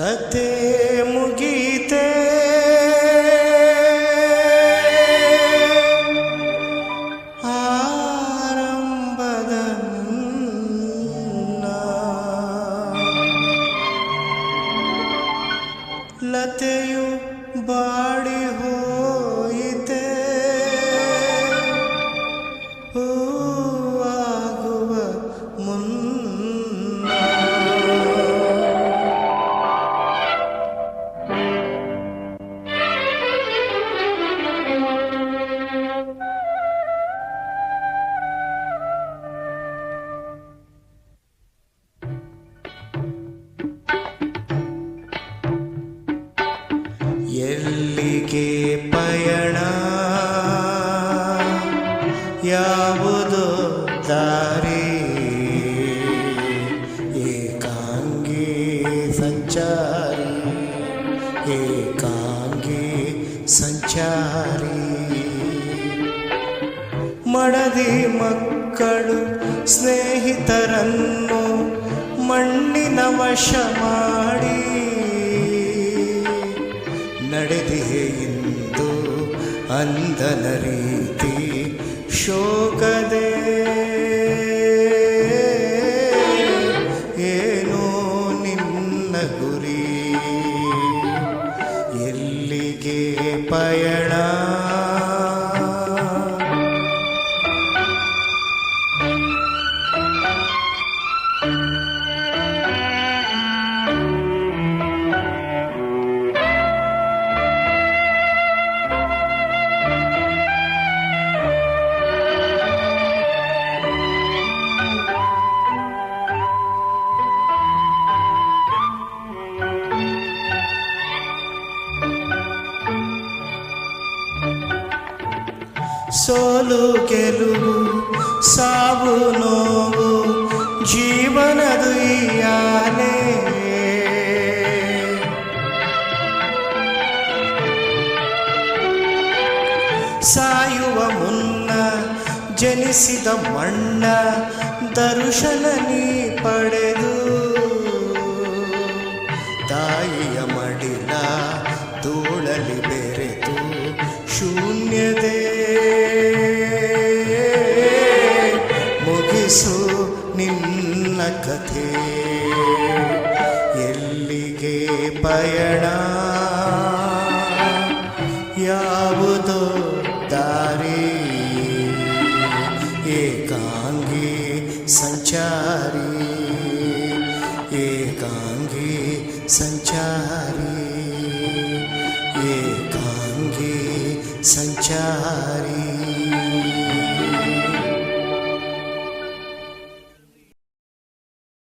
ಕತೆ ಮುಗೀತೆ. ಲತೆಯು ಬಾಡಿ ಹೋಯಿತೆ. ಎಲ್ಲಿಗೆ ಪಯಣ? ಯಾವುದೋ ದಾರಿ? ಏಕಾಂಗಿ ಸಂಚಾರಿ ಏಕಾಂಗಿ ಸಂಚಾರಿ. ಮಡದಿ ಮಕ್ಕಳು ಸ್ನೇಹಿತರನ್ನು ಮಣ್ಣಿನ ವಶ ಮಾಡಿ. ನಡೆದಿಹೆ ಇಂದು ಅಂದನ ರೀತಿ ಶೋಕದೆ. ಏನೋ ನಿನ್ನ ಗುರಿ ಎಲ್ಲಿಗೆ ಪಯಣ ಸೋಲು ಗೆಲುವು ಸಾವು ನೋವು, ಜೀವನದು ಈ ಸಾಯುವ ಮುನ್ನ, ಜನಿಸಿದ ಮಣ್ಣ, ದರ್ಶನ ನೀ ಪಡೆದು. ತಾಯಿಯ ಮಡಿಲ ತೋಳಲಿ ಬೆರೆತು ಶೂನ್ಯತೆ ಮುಗಿಸು ನಿನ್ನ ಕಥೆ. ಎಲ್ಲಿಗೆ ಪಯಣ? ಯಾವುದೋ ದಾರಿ? ಏಕಾಂಗಿ ಸಂಚಾರಿ. ಏಕಾಂಗಿ ಸಂಚಾರಿ. ಏಕಾಂಗಿ ಸಂಚಾರಿ.